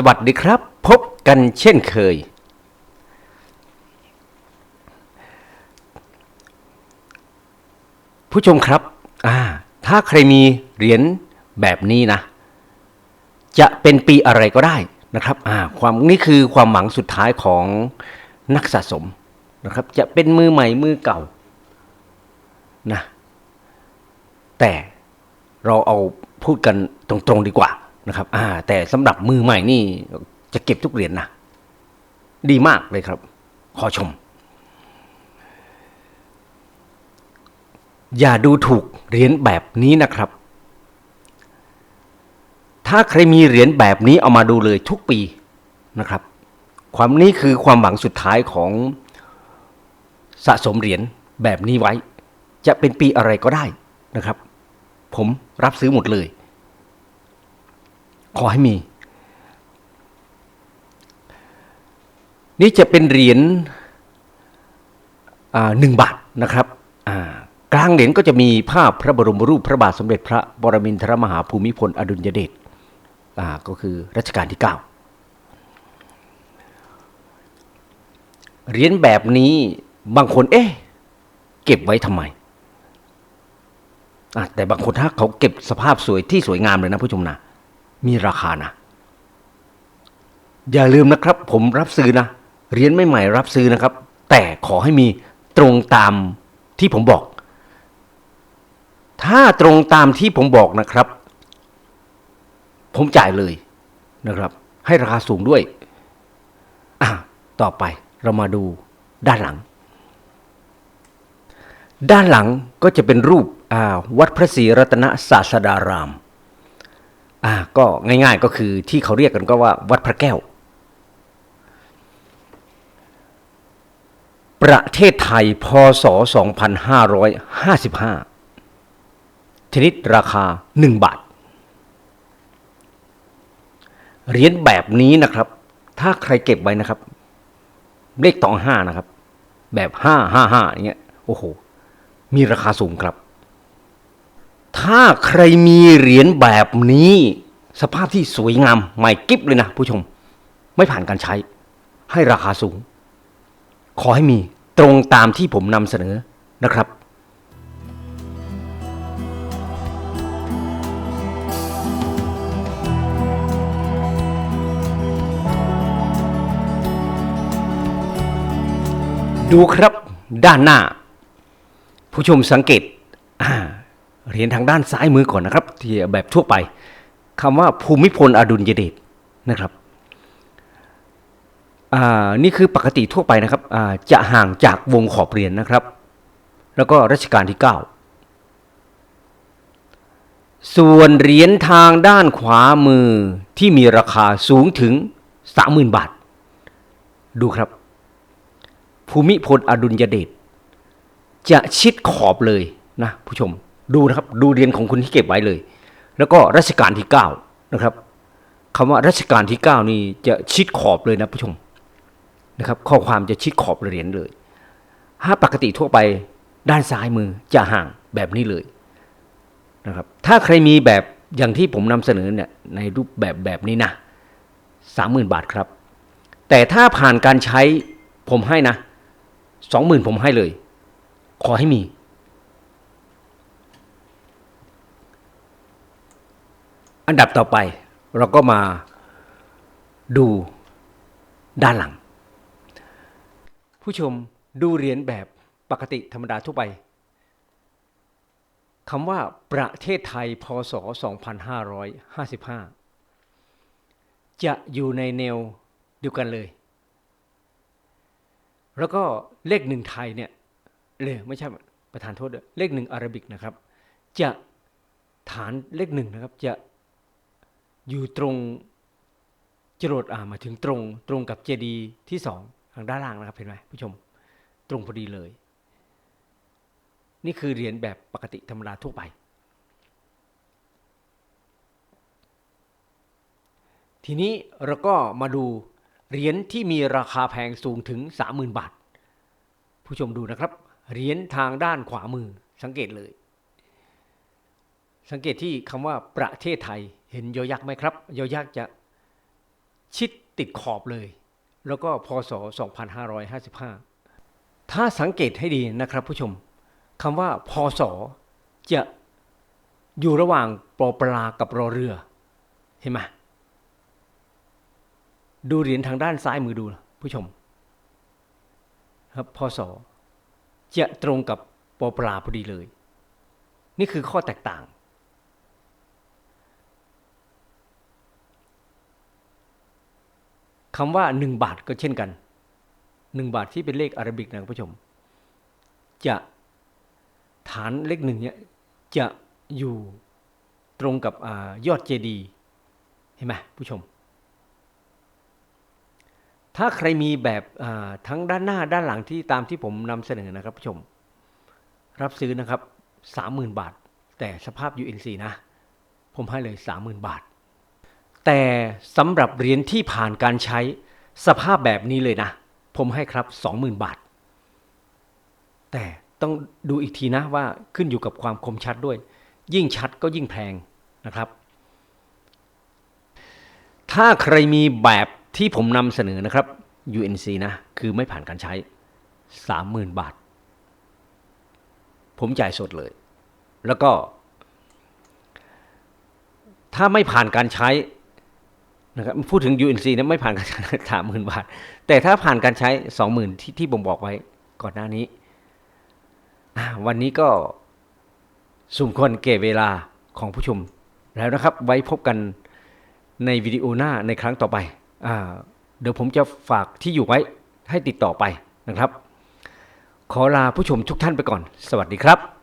สวัสดีครับ พบกันเช่นเคย ผู้ชมครับอ่าถ้าใครมีเหรียญแบบนี้นะ จะเป็นปีอะไรก็ได้นะครับอ่าความนี่คือความหวังสุดท้ายของนักสะสมนะครับ จะเป็นมือใหม่มือเก่านะแต่เราเอาพูดกันตรงๆดีกว่า นะครับ อ่า แต่สำหรับมือใหม่นี่จะเก็บทุกเหรียญนะดีมากเลยครับ ขอชม อย่าดูถูกเหรียญแบบนี้นะครับ ถ้าใครมีเหรียญแบบนี้เอามาดูเลยทุกปีนะครับ ความนี้คือความหวังสุดท้ายของสะสมเหรียญแบบนี้ไว้ จะเป็นปีอะไรก็ได้นะครับ ผมรับซื้อหมดเลย ขอให้มี นี่จะเป็นเหรียญหนึ่งบาทนะครับกลางเหรียญก็จะมีภาพพระบรมรูปพระบาทสมเด็จพระบรมินทรมหาภูมิพลอดุลยเดชก็คือรัชกาลที่ 9 เหรียญแบบนี้บางคนเอ๊ะเก็บไว้ทำไมแต่บางคนถ้าเขาเก็บสภาพสวยที่สวยงามเลยนะผู้ชมนะ มีราคานะ อย่าลืมนะครับ ผมรับซื้อนะ เรียญใหม่ๆรับซื้อนะครับ แต่ขอให้มีตรงตามที่ผมบอก ถ้าตรงตามที่ผมบอกนะครับ ผมจ่ายเลยนะครับ ให้ราคาสูงด้วย อะ ต่อไปเรามาดูด้านหลัง ด้านหลังก็จะเป็นรูปวัดพระศรีรัตนศาสดาราม อ่าก็ง่าย ๆก็คือที่เขาเรียกกันก็ว่าวัดพระแก้ว ประเทศไทยพศ 2555 ชนิดราคา 1 บาท เหรียญแบบนี้นะครับ ถ้าใครเก็บไว้นะครับ เลขตองห้านะครับ แบบห้าห้าห้าอย่างเงี้ยโอ้โห มีราคาสูงครับ ถ้าใครมีเหรียญแบบนี้ สภาพที่สวยงามใหม่กิ๊บเลยนะผู้ชม ไม่ผ่านการใช้ ให้ราคาสูง ขอให้มีตรงตามที่ผมนำเสนอนะครับดูครับด้านหน้า ผู้ชมสังเกต เหรียญทางด้านซ้ายมือก่อนนะครับที่แบบทั่วไปคำว่าภูมิพลอดุลยเดชนะครับนี่คือปกติทั่วไปนะครับจะห่างจากวงขอบเหรียญนนะครับ แล้วก็รัชกาลที่ 9 ส่วนเหรียญทางด้านขวามือที่มีราคาสูงถึง 30,000 บาท ดูครับ ภูมิพลอดุลยเดชจะชิดขอบเลยนะผู้ชม ดูนะครับ ดูเรียญของคุณที่เก็บไว้เลย แล้วก็รัชกาลที่9นะครับคำว่ารัชกาลที่ 9 นี่จะชิดขอบเลยนะผู้ชมนะครับ ข้อความจะชิดขอบเหรียญเลย ถ้าปกติทั่วไปด้านซ้ายมือจะห่างแบบนี้เลยนะครับ ถ้าใครมีแบบอย่างที่ผมนำเสนอเนี่ยในรูปแบบแบบนี้นะสามหมื่นบาทครับ แต่ถ้าผ่านการใช้ผมให้นะสองหมื่นผมให้เลย ขอให้มี อันดับต่อไปเราก็มาดูด้านหลัง ผู้ชมดูเหรียญแบบปกติธรรมดาทั่วไปคำว่าประเทศไทยพศ 2555 จะอยู่ในแนวเดียวกันเลย แล้วก็เลขหนึ่งไทยเนี่ยเลยไม่ใช่ประธานโทษเลขหนึ่งอารบิกนะครับ จะฐานเลขหนึ่งนะครับ จะ อยู่ตรงจรดอ่ามาถึงตรงตรงกับเจดีที่สองทางด้านล่างนะครับเห็นไหมผู้ชม ตรงพอดีเลย นี่คือเหรียญแบบปกติธรรมดาทั่วไป ทีนี้เราก็มาดูเหรียญที่มีราคาแพงสูงถึง 30,000 บาท ผู้ชมดูนะครับ เหรียญทางด้านขวามือสังเกตเลย สังเกตที่คำว่าประเทศไทย เห็นยอยักษ์ไหมครับ ยอยักษ์จะชิดติดขอบเลย แล้วก็พศ 2555 ถ้าสังเกตให้ดีนะครับผู้ชมคำว่าพศจะอยู่ระหว่างปอปลากับรอเรือ เห็นไหมดูเหรียญทางด้านซ้ายมือดูนะผู้ชม ครับพศจะตรงกับปอปลาพอดีเลย นี่คือข้อแตกต่าง คำว่าหนึ่งบาทก็เช่นกันหนึ่งบาทที่เป็นเลขอารบิกนะครับผู้ชม จะฐานเลขหนึ่งเนี่ยจะอยู่ตรงกับอยอดเจดีย์เห็นไหมผู้ชม ถ้าใครมีแบบทั้งด้านหน้าด้านหลังที่ตามที่ผมนำเสนอนะครับผู้ชม รับซื้อนะครับสามหมื่นบาท แต่สภาพ UNC นะ ผมให้เลยสามหมื่นบาท แต่สำหรับเหรียญที่ผ่านการใช้สภาพแบบนี้เลยนะ ผมให้ครับสองหมื่นบาท แต่ต้องดูอีกทีนะว่าขึ้นอยู่กับความคมชัดด้วย ยิ่งชัดก็ยิ่งแพงนะครับ ถ้าใครมีแบบที่ผมนำเสนอนะครับ UNC นะ คือไม่ผ่านการใช้ 30,000 บาท ผมจ่ายสดเลย แล้วก็ ถ้าไม่ผ่านการใช้ นะครับพูดถึง UNC นะไม่ผ่านการใช้สามหมื่นบาท แต่ถ้าผ่านการใช้20,000ที่ที่ผมบอกไว้ก่อนหน้านี้ วันนี้ก็สุ่มควรเก็บเวลาของผู้ชมแล้วนะครับ ไว้พบกันในวิดีโอหน้าในครั้งต่อไปอเดี๋ยวผมจะฝากที่อยู่ไว้ให้ติดต่อไปนะครับ ขอลาผู้ชมทุกท่านไปก่อน สวัสดีครับ